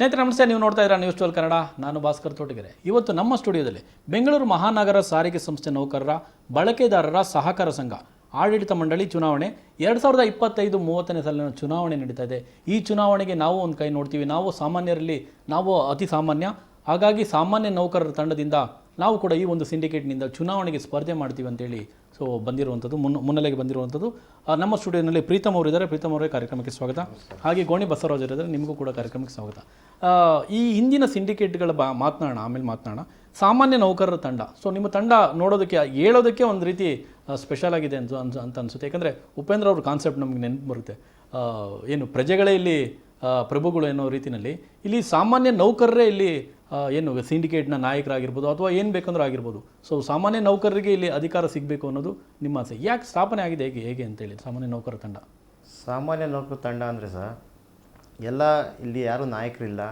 ಸ್ನೇಹಿತರೆ, ನಮಸ್ತೆ. ನೀವು ನೋಡ್ತಾ ಇದ್ದೀರಾ ನ್ಯೂಸ್ ಟ್ವೆಲ್ ಕನ್ನಡ. ನಾನು ಭಾಸ್ಕರ್ ತೋಟಗೆರೆ. ಇವತ್ತು ನಮ್ಮ ಸ್ಟುಡಿಯೋದಲ್ಲಿ ಬೆಂಗಳೂರು ಮಹಾನಗರ ಸಾರಿಗೆ ಸಂಸ್ಥೆ ನೌಕರರ, ಬಳಕೆದಾರರ ಸಹಕಾರ ಸಂಘ, ಆಡಳಿತ ಮಂಡಳಿ ಚುನಾವಣೆ ಎರಡು ಸಾವಿರದ ಇಪ್ಪತ್ತೈದು ಮೂವತ್ತನೇ ಸಾಲಿನ ಚುನಾವಣೆ ನಡೀತಾ ಇದೆ. ಈ ಚುನಾವಣೆಗೆ ನಾವು ಒಂದು ಕೈ ನೋಡ್ತೀವಿ. ನಾವು ಸಾಮಾನ್ಯರಲ್ಲಿ, ನಾವು ಅತಿ ಸಾಮಾನ್ಯ ಹಾಗಾಗಿ ಸಾಮಾನ್ಯ ನೌಕರರ ತಂಡದಿಂದ ನಾವು ಕೂಡ ಈ ಒಂದು ಸಿಂಡಿಕೇಟ್ನಿಂದ ಚುನಾವಣೆಗೆ ಸ್ಪರ್ಧೆ ಮಾಡ್ತೀವಿ ಅಂತೇಳಿ ಸೊ ಬಂದಿರುವಂಥದ್ದು ಮುನ್ನ ಮುನ್ನೆಲೆಗೆ ಬಂದಿರುವಂಥದ್ದು. ನಮ್ಮ ಸ್ಟುಡಿಯೋನಲ್ಲಿ ಪ್ರೀತಮ್ ಅವರು ಇದ್ದಾರೆ ಪ್ರೀತಮ್ ಅವರೇ ಕಾರ್ಯಕ್ರಮಕ್ಕೆ ಸ್ವಾಗತ. ಹಾಗೆ ಗೋಣಿ ಬಸವರಾಜ್ ಇದ್ದಾರೆ ನಿಮಗೂ ಕೂಡ ಕಾರ್ಯಕ್ರಮಕ್ಕೆ ಸ್ವಾಗತ. ಈ ಹಿಂದಿನ ಸಿಂಡಿಕೇಟ್ಗಳ ಬಾ ಮಾತನಾಡೋಣ ಆಮೇಲೆ ಮಾತನಾಡೋಣ ಸಾಮಾನ್ಯ ನೌಕರರ ತಂಡ. ಸೊ ನಿಮ್ಮ ತಂಡ ನೋಡೋದಕ್ಕೆ, ಹೇಳೋದಕ್ಕೆ ಒಂದು ರೀತಿ ಸ್ಪೆಷಲ್ ಆಗಿದೆ ಅಂತ ಅನ್ಸ ಅಂತ ಅನಿಸುತ್ತೆ. ಯಾಕಂದರೆ ಉಪೇಂದ್ರ ಅವ್ರ ಕಾನ್ಸೆಪ್ಟ್ ನಮಗೆ ನೆನಪು ಬರುತ್ತೆ. ಏನು ಪ್ರಜೆಗಳೇ ಇಲ್ಲಿ ಪ್ರಭುಗಳು ಅನ್ನೋ ರೀತಿಯಲ್ಲಿ ಇಲ್ಲಿ ಸಾಮಾನ್ಯ ನೌಕರರೇ ಇಲ್ಲಿ ಏನು ಸಿಂಡಿಕೇಟ್ನ ನಾಯಕರಾಗಿರ್ಬೋದು ಅಥವಾ ಏನು ಬೇಕಂದ್ರೂ ಆಗಿರ್ಬೋದು. ಸೊ ಸಾಮಾನ್ಯ ನೌಕರರಿಗೆ ಇಲ್ಲಿ ಅಧಿಕಾರ ಸಿಗಬೇಕು ಅನ್ನೋದು ನಿಮ್ಮ ಆಸೆ. ಯಾಕೆ ಸ್ಥಾಪನೆ ಆಗಿದೆ ಹೇಗೆ ಹೇಗೆ ಅಂತೇಳಿ ಸಾಮಾನ್ಯ ನೌಕರ ತಂಡ. ಸಾಮಾನ್ಯ ನೌಕರ ತಂಡ ಅಂದರೆ ಸರ್, ಎಲ್ಲ ಇಲ್ಲಿ ಯಾರು ನಾಯಕರಿಲ್ಲ.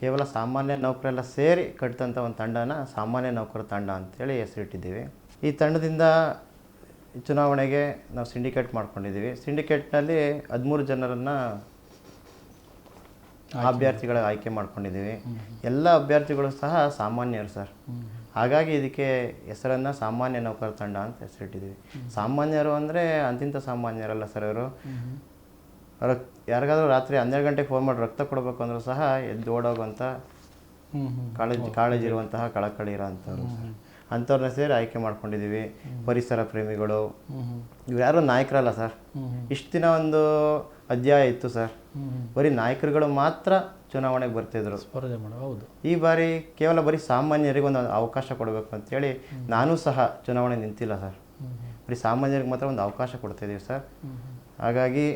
ಕೇವಲ ಸಾಮಾನ್ಯ ನೌಕರೆಲ್ಲ ಸೇರಿ ಕಟ್ಟಿದಂಥ ಒಂದು ತಂಡನ ಸಾಮಾನ್ಯ ನೌಕರ ತಂಡ ಅಂತೇಳಿ ಹೆಸರಿಟ್ಟಿದ್ದೀವಿ. ಈ ತಂಡದಿಂದ ಚುನಾವಣೆಗೆ ನಾವು ಸಿಂಡಿಕೇಟ್ ಮಾಡ್ಕೊಂಡಿದ್ದೀವಿ. ಸಿಂಡಿಕೇಟ್ನಲ್ಲಿ ಹದಿಮೂರು ಜನರನ್ನು ಅಭ್ಯರ್ಥಿಗಳ ಆಯ್ಕೆ ಮಾಡ್ಕೊಂಡಿದ್ದೀವಿ. ಎಲ್ಲ ಅಭ್ಯರ್ಥಿಗಳು ಸಹ ಸಾಮಾನ್ಯರು ಸರ್. ಹಾಗಾಗಿ ಇದಕ್ಕೆ ಹೆಸರನ್ನು ಸಾಮಾನ್ಯ ನೌಕರ ತಂಡ ಅಂತ ಹೆಸರಿಟ್ಟಿದ್ದೀವಿ. ಸಾಮಾನ್ಯರು ಅಂದರೆ ಅಂತಿಂತ ಸಾಮಾನ್ಯರಲ್ಲ ಸರ್ ಅವರು ರಕ್ ಯಾರಿಗಾದ್ರೂ ರಾತ್ರಿ ಹನ್ನೆರಡು ಗಂಟೆಗೆ ಫೋನ್ ಮಾಡಿ ರಕ್ತ ಕೊಡಬೇಕು ಅಂದರೂ ಸಹ ಎದ್ದು ಓಡೋಗುವಂಥ ಕಾಳಜಿ ಕಾಳಜಿ ಇರುವಂತಹ ಕಳಕಳಿ ಇರೋಂಥವ್ರು ಅಂಥವ್ರನ್ನ ಸೇರಿ ಆಯ್ಕೆ ಮಾಡ್ಕೊಂಡಿದ್ದೀವಿ. ಪರಿಸರ ಪ್ರೇಮಿಗಳು. ಇವ್ರು ಯಾರು ನಾಯಕರಲ್ಲ ಸರ್. ಇಷ್ಟು ದಿನ ಒಂದು ಅಧ್ಯಾಯ ಇತ್ತು ಸರ್. ಬರೀ ನಾಯಕರುಗಳು ಮಾತ್ರ ಚುನಾವಣೆಗೆ ಬರ್ತಿದ್ರು. ಸ್ಪರ್ಧೆ ಮಾಡ ಹೌದು. ಈ ಬಾರಿ ಕೇವಲ ಬರೀ ಸಾಮಾನ್ಯರಿಗೆ ಒಂದು ಅವಕಾಶ ಕೊಡಬೇಕು ಅಂತೇಳಿ ನಾನು ಸಹ ಚುನಾವಣೆ ನಿಂತಿಲ್ಲ ಸರ್. ಬರೀ ಸಾಮಾನ್ಯರಿಗೆ ಮಾತ್ರ ಒಂದು ಅವಕಾಶ ಕೊಡ್ತಾಯಿದ್ದೀವಿ ಸರ್. ಹಾಗಾಗಿ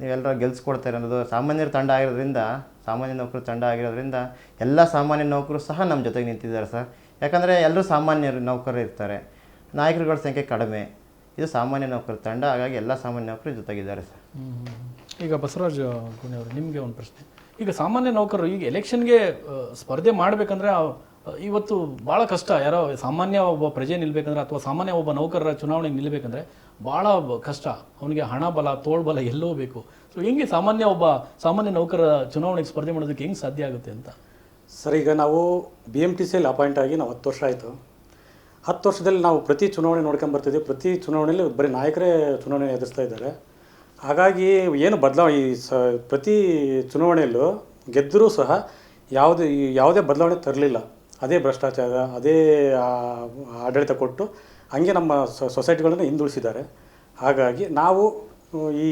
ನೀವೆಲ್ಲರ ಗೆಲ್ಸ್ಕೊಡ್ತಾರೆ ಅನ್ನೋದು ಸಾಮಾನ್ಯರ ತಂಡ ಆಗಿರೋದ್ರಿಂದ ಸಾಮಾನ್ಯ ನೌಕರು ತಂಡ ಆಗಿರೋದ್ರಿಂದ ಎಲ್ಲ ಸಾಮಾನ್ಯ ನೌಕರು ಸಹ ನಮ್ಮ ಜೊತೆಗೆ ನಿಂತಿದ್ದಾರೆ ಸರ್. ಯಾಕಂದರೆ ಎಲ್ಲರೂ ಸಾಮಾನ್ಯರು, ನೌಕರರು ಇರ್ತಾರೆ. ನಾಯಕರುಗಳ ಸಂಖ್ಯೆ ಕಡಿಮೆ. ಇದು ಸಾಮಾನ್ಯ ನೌಕರ ತಂಡ, ಹಾಗಾಗಿ ಎಲ್ಲ ಸಾಮಾನ್ಯ ನೌಕರು ಜೊತೆಗಿದ್ದಾರೆ ಸರ್. ಈಗ ಬಸವರಾಜ್ ಅವರು, ನಿಮಗೆ ಒಂದು ಪ್ರಶ್ನೆ. ಈಗ ಸಾಮಾನ್ಯ ನೌಕರರು, ಈಗ ಎಲೆಕ್ಷನ್ಗೆ ಸ್ಪರ್ಧೆ ಮಾಡಬೇಕಂದ್ರೆ ಇವತ್ತು ಭಾಳ ಕಷ್ಟ. ಯಾರೋ ಸಾಮಾನ್ಯ ಒಬ್ಬ ಪ್ರಜೆ ನಿಲ್ಬೇಕಂದ್ರೆ ಅಥವಾ ಸಾಮಾನ್ಯ ಒಬ್ಬ ನೌಕರರ ಚುನಾವಣೆಗೆ ನಿಲ್ಲಬೇಕಂದ್ರೆ ಭಾಳ ಕಷ್ಟ. ಅವನಿಗೆ ಹಣ ಬಲ ತೋಳ್ಬಲ ಎಲ್ಲವೂ ಬೇಕು. ಸೊ ಹೆಂಗೆ ಸಾಮಾನ್ಯ ಒಬ್ಬ ಸಾಮಾನ್ಯ ನೌಕರರ ಚುನಾವಣೆಗೆ ಸ್ಪರ್ಧೆ ಮಾಡೋದಕ್ಕೆ ಹೆಂಗೆ ಸಾಧ್ಯ ಆಗುತ್ತೆ ಅಂತ? ಸರ್, ಈಗ ನಾವು ಬಿ ಎಂ ಟಿ ಸಿಯಲ್ಲಿ ಅಪಾಯಿಂಟ್ ಆಗಿ ನಾವು ಹತ್ತು ವರ್ಷ ಆಯಿತು. ಹತ್ತು ವರ್ಷದಲ್ಲಿ ನಾವು ಪ್ರತಿ ಚುನಾವಣೆ ನೋಡ್ಕೊಂಡು ಬರ್ತಿದ್ದೀವಿ ಪ್ರತಿ ಚುನಾವಣೆಯಲ್ಲಿ ಬರೀ ನಾಯಕರೇ ಚುನಾವಣೆ ಎದುರಿಸ್ತಾ ಇದ್ದಾರೆ. ಹಾಗಾಗಿ ಏನು ಬದಲಾವಣೆ ಈ ಸ, ಪ್ರತಿ ಚುನಾವಣೆಯಲ್ಲೂ ಗೆದ್ದರೂ ಸಹ ಯಾವುದೇ ಯಾವುದೇ ಬದಲಾವಣೆ ತರಲಿಲ್ಲ. ಅದೇ ಭ್ರಷ್ಟಾಚಾರ, ಅದೇ ಆಡಳಿತ ಕೊಟ್ಟು ಹಂಗೆ ನಮ್ಮ ಸೊಸೈಟಿಗಳನ್ನು ಹಿಂದುಳಿಸಿದ್ದಾರೆ. ಹಾಗಾಗಿ ನಾವು, ಈ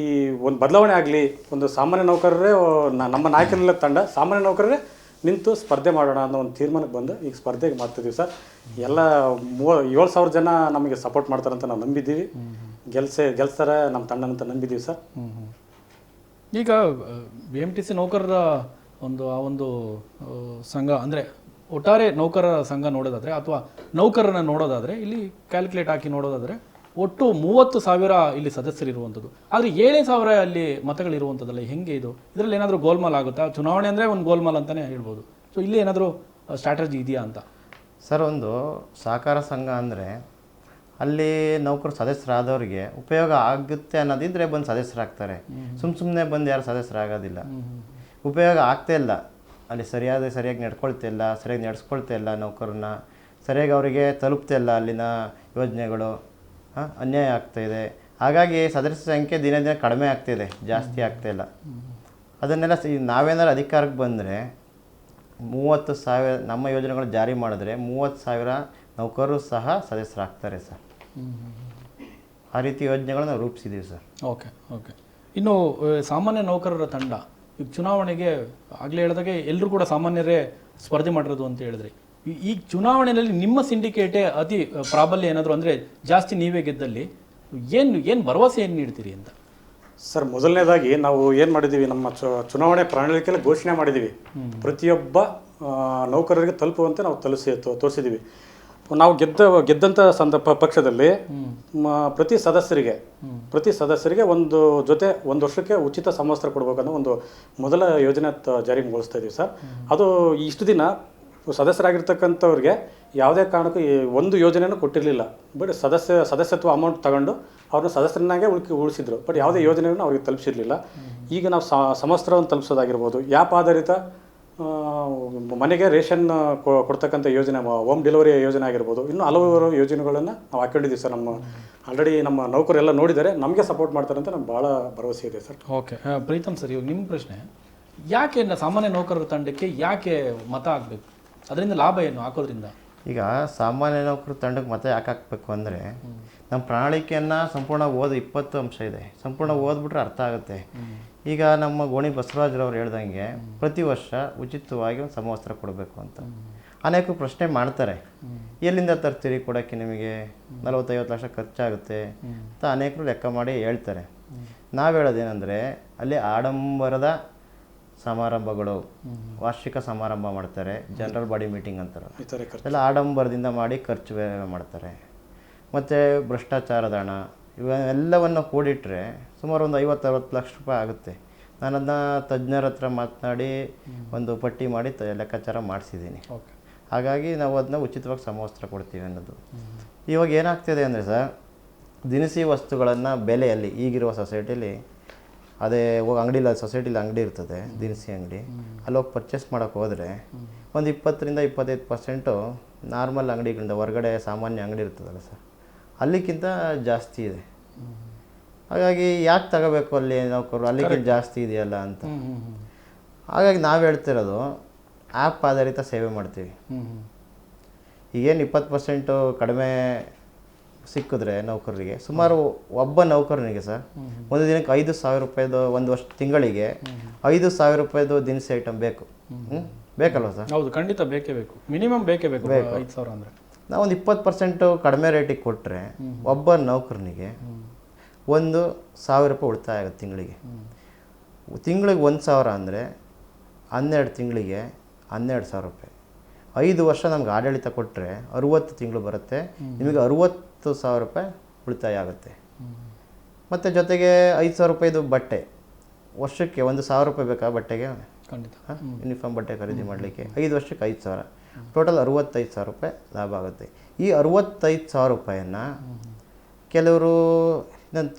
ಒಂದು ಬದಲಾವಣೆ ಆಗಲಿ, ಒಂದು ಸಾಮಾನ್ಯ ನೌಕರರೇ ನಮ್ಮ ನಾಯಕರೆಲ್ಲ ತಂಡ, ಸಾಮಾನ್ಯ ನೌಕರರೇ ನಿಂತು ಸ್ಪರ್ಧೆ ಮಾಡೋಣ ಅನ್ನೋ ಒಂದು ತೀರ್ಮಾನಕ್ಕೆ ಬಂದು ಈಗ ಸ್ಪರ್ಧೆಗೆ ಮಾಡ್ತಿದ್ದೀವಿ ಸರ್. ಎಲ್ಲ ಮೂವ ಏಳು ಸಾವಿರ ಜನ ನಮಗೆ ಸಪೋರ್ಟ್ ಮಾಡ್ತಾರಂತ ನಾವು ನಂಬಿದ್ದೀವಿ. ಗೆಲ್ಸೆ, ಗೆಲ್ಸ್ತಾರೆ ನಮ್ಮ ತಂಡ ಅಂತ ನಂಬಿದ್ದೀವಿ ಸರ್. ಈಗ ಬಿ ಎಂ ಟಿ ಸಿ ನೌಕರರ ಒಂದು, ಆ ಒಂದು ಸಂಘ, ಅಂದರೆ ಒಟ್ಟಾರೆ ನೌಕರರ ಸಂಘ ನೋಡೋದಾದರೆ ಅಥವಾ ನೌಕರರನ್ನ ನೋಡೋದಾದರೆ, ಇಲ್ಲಿ ಕ್ಯಾಲ್ಕುಲೇಟ್ ಹಾಕಿ ನೋಡೋದಾದರೆ ಒಟ್ಟು ಮೂವತ್ತು ಸಾವಿರ ಇಲ್ಲಿ ಸದಸ್ಯರಿರುವಂಥದ್ದು. ಆದರೆ ಏಳೇ ಸಾವಿರ ಅಲ್ಲಿ ಮತಗಳಿರುವಂಥದ್ದಲ್ಲ ಹೆಂಗೆ ಇದು? ಇದರಲ್ಲಿ ಏನಾದರೂ ಗೋಲ್ಮಾಲ್ ಆಗುತ್ತಾ? ಚುನಾವಣೆ ಅಂದರೆ ಒಂದು ಗೋಲ್ಮಾಲ್ ಅಂತಲೇ ಹೇಳ್ಬೋದು. ಸೊ ಇಲ್ಲಿ ಏನಾದರೂ ಸ್ಟ್ರಾಟಜಿ ಇದೆಯಾ ಅಂತ? ಸರ್ ಒಂದು ಸಹಕಾರ ಸಂಘ ಅಂದರೆ ಅಲ್ಲಿ ನೌಕರು ಸದಸ್ಯರಾದವ್ರಿಗೆ ಉಪಯೋಗ ಆಗುತ್ತೆ ಅನ್ನೋದಿದ್ರೆ ಬಂದು ಸದಸ್ಯರಾಗ್ತಾರೆ. ಸುಮ್ಮ ಸುಮ್ಮನೆ ಬಂದು ಯಾರು ಸದಸ್ಯರಾಗೋದಿಲ್ಲ. ಉಪಯೋಗ ಆಗ್ತಾ ಇಲ್ಲ. ಅಲ್ಲಿ ಸರಿಯಾದ ಸರಿಯಾಗಿ ನಡ್ಕೊಳ್ತಾ ಇಲ್ಲ ಸರಿಯಾಗಿ ನಡೆಸ್ಕೊಳ್ತಾ ಇಲ್ಲ ನೌಕರನ್ನ. ಸರಿಯಾಗಿ ಅವರಿಗೆ ತಲುಪ್ತಾ ಇಲ್ಲ ಅಲ್ಲಿನ ಯೋಜನೆಗಳು. ಅನ್ಯಾಯ ಆಗ್ತಾ ಇದೆ. ಹಾಗಾಗಿ ಸದಸ್ಯ ಸಂಖ್ಯೆ ದಿನ ದಿನ ಕಡಿಮೆ ಆಗ್ತಿದೆ ಜಾಸ್ತಿ ಆಗ್ತಾ ಇಲ್ಲ. ಅದನ್ನೆಲ್ಲ ನಾವೇನಾದ್ರು ಅಧಿಕಾರಕ್ಕೆ ಬಂದರೆ ಮೂವತ್ತು ಸಾವಿರ ನಮ್ಮ ಯೋಜನೆಗಳು ಜಾರಿ ಮಾಡಿದ್ರೆ ಮೂವತ್ತು ಸಾವಿರ ನೌಕರರು ಸಹ ಸದಸ್ಯರಾಗ್ತಾರೆ ಸರ್. ಆ ರೀತಿ ಯೋಜನೆಗಳನ್ನ ನಾವು ರೂಪಿಸಿದ್ದೀವಿ ಸರ್. Okay okay. ಇನ್ನು ಸಾಮಾನ್ಯ ನೌಕರರ ತಂಡ ಈಗ ಚುನಾವಣೆಗೆ ಆಗಲೇ ಹೇಳಿದಾಗೆ ಎಲ್ಲರೂ ಕೂಡ ಸಾಮಾನ್ಯರೇ ಸ್ಪರ್ಧೆ ಮಾಡಿರೋದು ಅಂತ ಹೇಳಿದ್ರಿ. ಈ- ಚುನಾವಣೆಯಲ್ಲಿ ನಿಮ್ಮ ಸಿಂಡಿಕೇಟೇ ಅತಿ ಪ್ರಾಬಲ್ಯ ಏನಾದರೂ ಅಂದರೆ ಜಾಸ್ತಿ ನೀವೇ ಗೆದ್ದಲ್ಲಿ ಏನು ಏನು ಭರವಸೆ ಏನು ನೀಡ್ತೀರಿ ಅಂತ? ಸರ್ ಮೊದಲನೇದಾಗಿ ನಾವು ಏನು ಮಾಡಿದ್ದೀವಿ ನಮ್ಮ ಚುನಾವಣೆ ಪ್ರಣಾಳಿಕೆಯಲ್ಲಿ ಘೋಷಣೆ ಮಾಡಿದ್ದೀವಿ. ಪ್ರತಿಯೊಬ್ಬ ನೌಕರರಿಗೆ ತಲುಪುವಂತೆ ನಾವು ತಲುಸಿ ತೋರಿಸಿದ್ದೀವಿ. ನಾವು ಗೆದ್ದ ಗೆದ್ದಂಥ ಸಂದರ್ಭ ಪಕ್ಷದಲ್ಲಿ ಪ್ರತಿ ಸದಸ್ಯರಿಗೆ ಪ್ರತಿ ಸದಸ್ಯರಿಗೆ ಒಂದು ಜೊತೆ ಒಂದು ವರ್ಷಕ್ಕೆ ಉಚಿತ ಸಮವಸ್ತ್ರ ಕೊಡಬೇಕನ್ನೋ ಒಂದು ಮೊದಲ ಯೋಜನೆ ಜಾರಿಗೊಳಿಸ್ತಾ ಇದ್ದೀವಿ ಸರ್. ಅದು ಇಷ್ಟು ದಿನ ಸದಸ್ಯರಾಗಿರ್ತಕ್ಕಂಥವ್ರಿಗೆ ಯಾವುದೇ ಕಾರಣಕ್ಕೂ ಈ ಒಂದು ಯೋಜನೆಯನ್ನು ಕೊಟ್ಟಿರಲಿಲ್ಲ. ಬಟ್ ಸದಸ್ಯ, ಸದಸ್ಯತ್ವ ಅಮೌಂಟ್ ತಗೊಂಡು ಅವ್ರನ್ನ ಸದಸ್ಯರನ್ನಾಗೆ ಉಳ್ಕಿ, ಉಳಿಸಿದ್ರು. ಬಟ್ ಯಾವುದೇ ಯೋಜನೆಯನ್ನು ಅವ್ರಿಗೆ ತಲುಪಿಸಿರಲಿಲ್ಲ. ಈಗ ನಾವು ಸಮಸ್ತ್ರವನ್ನು ತಲುಪಿಸೋದಾಗಿರ್ಬೋದು. ಯಾಪ್ ಆಧಾರಿತ ಮನೆಗೆ ರೇಷನ್ ಕೊಡ್ತಕ್ಕಂಥ ಯೋಜನೆ ಹೋಮ್ ಡೆಲಿವರಿ ಯೋಜನೆ ಆಗಿರ್ಬೋದು. ಇನ್ನೂ ಹಲವಾರು ಯೋಜನೆಗಳನ್ನು ನಾವು ಹಾಕೊಂಡಿದ್ದೀವಿ ಸರ್. ನಮ್ಮ ಆಲ್ರೆಡಿ ನಮ್ಮ ನೌಕರೆಲ್ಲ ನೋಡಿದರೆ ನಮಗೆ ಸಪೋರ್ಟ್ ಮಾಡ್ತಾರೆ ಅಂತ ನಮ್ಗೆ ಭಾಳ ಭರವಸೆ ಇದೆ ಸರ್. ಓಕೆ ಪ್ರೀತಮ್ ಸರ್, ಇವಾಗ ನಿಮ್ಮ ಪ್ರಶ್ನೆ, ಯಾಕೆ ಸಾಮಾನ್ಯ ನೌಕರರ ತಂಡಕ್ಕೆ ಯಾಕೆ ಮತ ಹಾಕ್ಬೇಕು? ಅದರಿಂದ ಲಾಭ ಏನು ಹಾಕೋದ್ರಿಂದ? ಈಗ ಸಾಮಾನ್ಯ ನೌಕರು ತಂಡಕ್ಕೆ ಮತ್ತೆ ಯಾಕೆ ಹಾಕಬೇಕು ಅಂದರೆ ನಮ್ಮ ಪ್ರಣಾಳಿಕೆಯನ್ನು ಸಂಪೂರ್ಣ ಓದು ಇಪ್ಪತ್ತು ಅಂಶ ಇದೆ. ಸಂಪೂರ್ಣ ಓದ್ಬಿಟ್ರೆ ಅರ್ಥ ಆಗುತ್ತೆ. ಈಗ ನಮ್ಮ ಗೋಣಿ ಬಸವರಾಜ್ರವ್ರು ಹೇಳ್ದಂಗೆ ಪ್ರತಿ ವರ್ಷ ಉಚಿತವಾಗಿ ಒಂದು ಸಮವಸ್ತ್ರ ಕೊಡಬೇಕು ಅಂತ. ಅನೇಕ ಪ್ರಶ್ನೆ ಮಾಡ್ತಾರೆ. ಎಲ್ಲಿಂದ ತರ್ತೀರಿ ಕೊಡೋಕ್ಕೆ ನಿಮಗೆ? ನಲವತ್ತೈವತ್ತು ಲಕ್ಷ ಖರ್ಚಾಗುತ್ತೆ ಅಂತ ಅನೇಕರು ಲೆಕ್ಕ ಮಾಡಿ ಹೇಳ್ತಾರೆ. ನಾವು ಹೇಳೋದೇನೆಂದರೆ ಅಲ್ಲಿ ಆಡಂಬರದ ಸಮಾರಂಭಗಳು ವಾರ್ಷಿಕ ಸಮಾರಂಭ ಮಾಡ್ತಾರೆ ಜನರಲ್ ಬಾಡಿ ಮೀಟಿಂಗ್ ಅಂತಾರೆ ಎಲ್ಲ ಆಡಂಬರದಿಂದ ಮಾಡಿ ಖರ್ಚು ಮಾಡ್ತಾರೆ. ಮತ್ತು ಭ್ರಷ್ಟಾಚಾರದ ಹಣ ಇವೆಲ್ಲವನ್ನು ಕೂಡಿಟ್ರೆ ಸುಮಾರು ಒಂದು ಐವತ್ತು ಅರವತ್ತು ಲಕ್ಷ ರೂಪಾಯಿ ಆಗುತ್ತೆ. ನಾನು ಅದನ್ನ ತಜ್ಞರ ಹತ್ರ ಮಾತನಾಡಿ ಒಂದು ಪಟ್ಟಿ ಮಾಡಿ ತ ಲೆಕ್ಕಾಚಾರ ಮಾಡಿಸಿದ್ದೀನಿ. ಹಾಗಾಗಿ ನಾವು ಅದನ್ನ ಉಚಿತವಾಗಿ ಸಮವಸ್ತ್ರ ಕೊಡ್ತೀವಿ ಅನ್ನೋದು. ಇವಾಗ ಏನಾಗ್ತಿದೆ ಅಂದರೆ ಸರ್ ದಿನಸಿ ವಸ್ತುಗಳನ್ನು ಬೆಲೆಯಲ್ಲಿ ಈಗಿರುವ ಸೊಸೈಟಿಲಿ ಅದೇ ಹೋಗಿ ಅಂಗಡಿಲಿ ಸೊಸೈಟಿಲಿ ಅಂಗಡಿ ಇರ್ತದೆ ದಿನಸಿ ಅಂಗಡಿ. ಅಲ್ಲಿ ಹೋಗಿ ಪರ್ಚೇಸ್ ಮಾಡೋಕ್ಕೆ ಹೋದರೆ ಒಂದು ಇಪ್ಪತ್ತರಿಂದ ಇಪ್ಪತ್ತೈದು ಪರ್ಸೆಂಟು ನಾರ್ಮಲ್ ಅಂಗಡಿಗಳಿಂದ ಹೊರಗಡೆ ಸಾಮಾನ್ಯ ಅಂಗಡಿ ಇರ್ತದಲ್ಲ ಸರ್. ಅಲ್ಲಿಗಿಂತ ಜಾಸ್ತಿ ಇದೆ. ಹಾಗಾಗಿ ಯಾಕೆ ತಗೋಬೇಕು ಅಲ್ಲಿ ನೌಕರು ಅಲ್ಲಿಗಿಂತ ಜಾಸ್ತಿ ಇದೆಯಲ್ಲ ಅಂತ. ಹಾಗಾಗಿ ನಾವು ಹೇಳ್ತಿರೋದು ಆ್ಯಪ್ ಆಧಾರಿತ ಸೇವೆ ಮಾಡ್ತೀವಿ. ಈಗೇನು ಇಪ್ಪತ್ತು ಪರ್ಸೆಂಟು ಕಡಿಮೆ ಸಿಕ್ಕಿದ್ರೆ ನೌಕರರಿಗೆ ಸುಮಾರು ಒಬ್ಬ ನೌಕರನಿಗೆ ಸರ್ ಒಂದು ದಿನಕ್ಕೆ ಐದು ಸಾವಿರ ರೂಪಾಯಿದು ಒಂದು ವರ್ಷ ತಿಂಗಳಿಗೆ ಐದು ಸಾವಿರ ರೂಪಾಯಿದು ದಿನಸಿ ಐಟಮ್ ಬೇಕು. ಹ್ಞೂ ಬೇಕಲ್ವ ಸರ್? ಹೌದು ಖಂಡಿತ ಬೇಕೇ ಬೇಕು. ಮಿನಿಮಮ್ ಬೇಕೇ ಬೇಕು ಐದು ಸಾವಿರ ಅಂದರೆ. ನಾವು ಒಂದು ಇಪ್ಪತ್ತು ಪರ್ಸೆಂಟು ಕಡಿಮೆ ರೇಟಿಗೆ ಕೊಟ್ಟರೆ ಒಬ್ಬ ನೌಕರನಿಗೆ ಒಂದು ಸಾವಿರ ರೂಪಾಯಿ ಉಳಿತಾಯ ಆಗುತ್ತೆ ತಿಂಗಳಿಗೆ. ತಿಂಗಳಿಗೆ ಒಂದು ಸಾವಿರ ಅಂದರೆ ಹನ್ನೆರಡು ತಿಂಗಳಿಗೆ ಹನ್ನೆರಡು ಸಾವಿರ ರೂಪಾಯಿ. ಐದು ವರ್ಷ ನಮ್ಗೆ ಆಡಳಿತ ಕೊಟ್ಟರೆ ಅರುವತ್ತು ತಿಂಗಳು ಬರುತ್ತೆ. ನಿಮಗೆ ಅರುವತ್ತು ಸಾವಿರ ರೂಪಾಯಿ ಉಳಿತಾಯ ಆಗುತ್ತೆ. ಮತ್ತು ಜೊತೆಗೆ ಐದು ಸಾವಿರ ರೂಪಾಯಿದು ಬಟ್ಟೆ. ವರ್ಷಕ್ಕೆ ಒಂದು ಸಾವಿರ ರೂಪಾಯಿ ಬೇಕಾ ಬಟ್ಟೆಗೆ? ಖಂಡಿತ. ಯೂನಿಫಾರ್ಮ್ ಬಟ್ಟೆ ಖರೀದಿ ಮಾಡಲಿಕ್ಕೆ. ಐದು ವರ್ಷಕ್ಕೆ ಐದು ಸಾವಿರ. ಟೋಟಲ್ ಅರುವತ್ತೈದು ಸಾವಿರ ರೂಪಾಯಿ ಲಾಭ ಆಗುತ್ತೆ. ಈ ಅರುವತ್ತೈದು ಸಾವಿರ ರೂಪಾಯಿಯನ್ನು ಕೆಲವರು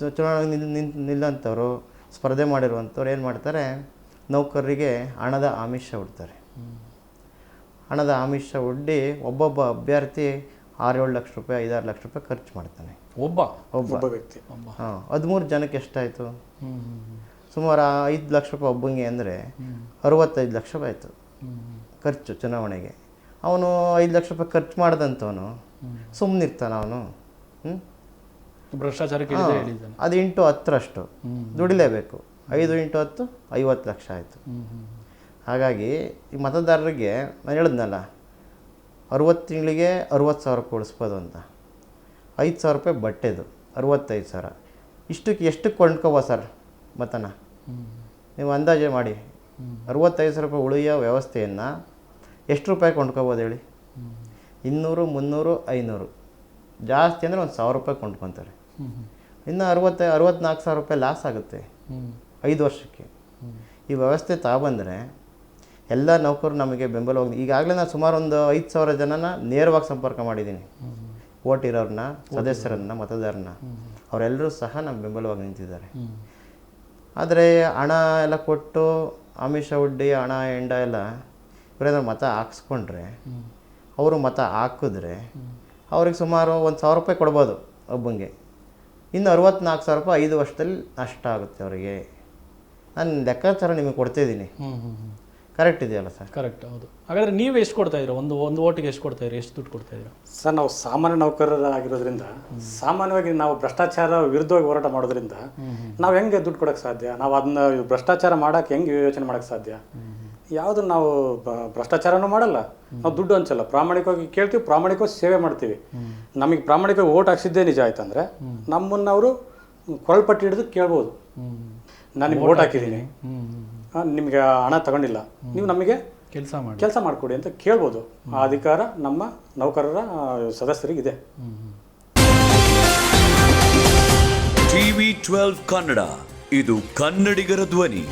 ಚುನಾವಣೆ ನಿಲ್ ನಿಲ್- ನಿಲ್ಲಂಥವ್ರು ಸ್ಪರ್ಧೆ ಮಾಡಿರುವಂಥವ್ರು ಏನು ಮಾಡ್ತಾರೆ? ನೌಕರರಿಗೆ ಹಣದ ಆಮಿಷ ಉಡ್ತಾರೆ. ಹಣದ ಆಮಿಷ ಒಡ್ಡಿ ಒಬ್ಬೊಬ್ಬ ಅಭ್ಯರ್ಥಿ ಆರು ಏಳು ಲಕ್ಷ ರೂಪಾಯಿ ಐದಾರು ಲಕ್ಷ ರೂಪಾಯಿ ಖರ್ಚು ಮಾಡ್ತಾನೆ. ಒಬ್ಬ? ಒಬ್ಬ. ವ್ಯಕ್ತಿ. ಹಾಂ ಹದಿಮೂರು ಜನಕ್ಕೆ ಎಷ್ಟಾಯಿತು? ಸುಮಾರು ಐದು ಲಕ್ಷ ರೂಪಾಯಿ ಒಬ್ಬಂಗೆ ಅಂದರೆ ಅರವತ್ತೈದು ಲಕ್ಷ ರೂಪಾಯಿ ಆಯಿತು. ಹ್ಮ್ ಖರ್ಚು ಚುನಾವಣೆಗೆ. ಅವನು ಐದು ಲಕ್ಷ ರೂಪಾಯಿ ಖರ್ಚು ಮಾಡ್ದಂಥವನು ಸುಮ್ಮನಿರ್ತಾನ ಅವನು. ಹ್ಞೂ ಭ್ರಷ್ಟಾಚಾರಕ್ಕೆ ಅದು ಇಂಟು ಹತ್ತರಷ್ಟು. ದುಡಿಲೇಬೇಕು. ಐದು ಇಂಟು ಹತ್ತು ಐವತ್ತು ಲಕ್ಷ ಆಯಿತು. ಹಾಗಾಗಿ ಈ ಮತದಾರರಿಗೆ ನಾನು ಹೇಳಿದ್ನಲ್ಲ ಅರುವತ್ತು ತಿಂಗಳಿಗೆ ಅರುವತ್ತು ಸಾವಿರ ಕೊಡಿಸ್ಬೋದು ಅಂತ. ಐದು ಸಾವಿರ ರೂಪಾಯಿ ಬಟ್ಟೆದು, ಅರುವತ್ತೈದು ಸಾವಿರ. ಇಷ್ಟಕ್ಕೆ ಎಷ್ಟಕ್ಕೆ ಕೊಂಡ್ಕೋಬೋ ಸರ್ ಮತನ? ನೀವು ಅಂದಾಜೆ ಮಾಡಿ. ಅರುವತ್ತೈದು ಸಾವಿರ ರೂಪಾಯಿ ಉಳಿಯೋ ವ್ಯವಸ್ಥೆಯನ್ನು ಎಷ್ಟು ರೂಪಾಯಿ ಕೊಂಡ್ಕೋಬೋದು ಹೇಳಿ? ಇನ್ನೂರು, ಮುನ್ನೂರು, ಐನೂರು. ಜಾಸ್ತಿ ಅಂದರೆ ಒಂದು ಸಾವಿರ ರೂಪಾಯಿ ಕೊಂಡ್ಕೊತಾರೆ. ಇನ್ನು ಅರುವತ್ತೈ, ಅರುವತ್ನಾಲ್ಕು ಸಾವಿರ ರೂಪಾಯಿ ಲಾಸ್ ಆಗುತ್ತೆ. ಐದು ವರ್ಷಕ್ಕೆ. ಈ ವ್ಯವಸ್ಥೆ ತಗೊಬಂದರೆ ಎಲ್ಲ ನೌಕರರು ನಮಗೆ ಬೆಂಬಲವಾಗಿ ಈಗಾಗಲೇ ನಾನು ಸುಮಾರು ಒಂದು ಐದು ಸಾವಿರ ಜನನ ನೇರವಾಗಿ ಸಂಪರ್ಕ ಮಾಡಿದ್ದೀನಿ. ಓಟ್ ಇರೋರನ್ನ ಸದಸ್ಯರನ್ನ ಮತದಾರನ್ನ. ಅವರೆಲ್ಲರೂ ಸಹ ನಮ್ಮ ಬೆಂಬಲವಾಗಿ ನಿಂತಿದ್ದಾರೆ. ಆದರೆ ಹಣ ಎಲ್ಲ ಕೊಟ್ಟು ಆಮಿಷ ಒಡ್ಡಿ ಹಣ ಎಂಡ ಎಲ್ಲ ಇವರೇನಾದ್ರು ಮತ ಹಾಕ್ಸ್ಕೊಂಡ್ರೆ ಅವರು ಮತ ಹಾಕಿದ್ರೆ ಅವ್ರಿಗೆ ಸುಮಾರು ಒಂದು ಸಾವಿರ ರೂಪಾಯಿ ಕೊಡ್ಬೋದು ಒಬ್ಬಂಗೆ. ಇನ್ನು ಅರವತ್ನಾಲ್ಕು ಸಾವಿರ ರೂಪಾಯಿ ಐದು ವರ್ಷದಲ್ಲಿ ನಷ್ಟ ಆಗುತ್ತೆ ಅವರಿಗೆ. ನಾನು ಲೆಕ್ಕಾಚಾರ ನಿಮಗೆ ಕೊಡ್ತಿದ್ದೀನಿ. ಹ್ಮ್. ಕರೆಕ್ಟ್ ಇದೆಯಲ್ಲ ಸರ್. ಕರೆಕ್ಟ್ ಹೌದು. ಹಾಗಾದ್ರೆ ನೀವು ಎಷ್ಟು ಕೊಡ್ತಾ ಇದ್ದೀರಾ? ಒಂದು ಒಂದು ಓಟಿಗೆ ಎಷ್ಟು ಕೊಡ್ತಾ ಇದ್ದೀರಾ? ಎಷ್ಟು ದುಡ್ಡು ಕೊಡ್ತಾ ಇದ್ದೀರಾ? ಸರ್ ನಾವು ಸಾಮಾನ್ಯ ನೌಕರರಾಗಿರೋದ್ರಿಂದ ಸಾಮಾನ್ಯವಾಗಿ ನಾವು ಭ್ರಷ್ಟಾಚಾರ ವಿರುದ್ಧವಾಗಿ ಹೋರಾಟ ಮಾಡೋದ್ರಿಂದ ನಾವು ಹೆಂಗೆ ದುಡ್ಡು ಕೊಡೋಕ್ಕೆ ಸಾಧ್ಯ? ನಾವು ಅದನ್ನ ಭ್ರಷ್ಟಾಚಾರ ಮಾಡಕ್ಕೆ ಹೆಂಗೆ ಯೋಚನೆ ಮಾಡೋಕ್ಕೆ ಸಾಧ್ಯ? ಯಾವುದು ನಾವು ಭ್ರಷ್ಟಾಚಾರನೂ ಮಾಡಲ್ಲ. ನಾವು ದುಡ್ಡು ಹಂಚಲ್ಲ. ಪ್ರಾಮಾಣಿಕವಾಗಿ ಕೇಳ್ತೀವಿ ಪ್ರಾಮಾಣಿಕವಾಗಿ ಸೇವೆ ಮಾಡ್ತೀವಿ. ನಮಗೆ ಪ್ರಾಮಾಣಿಕವಾಗಿ ಓಟ್ ಹಾಕ್ಸಿದ್ದೇ ನಿಜ ಆಯ್ತಂದ್ರೆ ನಮ್ಮನ್ನು ಅವರು ಕೊಳಪಟ್ಟಿ ಹಿಡಿದು ಕೇಳ್ಬೋದು. ನನಗೆ ಓಟ್ ಹಾಕಿದ್ದೀನಿ. ನಿಮಗೆ ಹಣ ತಗೊಂಡಿಲ್ಲ. ನೀವು ನಮಗೆ ಕೆಲಸ ಮಾಡಿ. ಕೆಲಸ ಮಾಡಿಕೊಡಿ ಅಂತ ಕೇಳ್ಬೋದು. ಆ ಅಧಿಕಾರ ನಮ್ಮ ನೌಕರರ ಸದಸ್ಯರಿಗೆ ಸದಸ್ಯರಿಗಿದೆ. TV twelve Kannada. ಇದು ಕನ್ನಡಿಗರ ಧ್ವನಿ.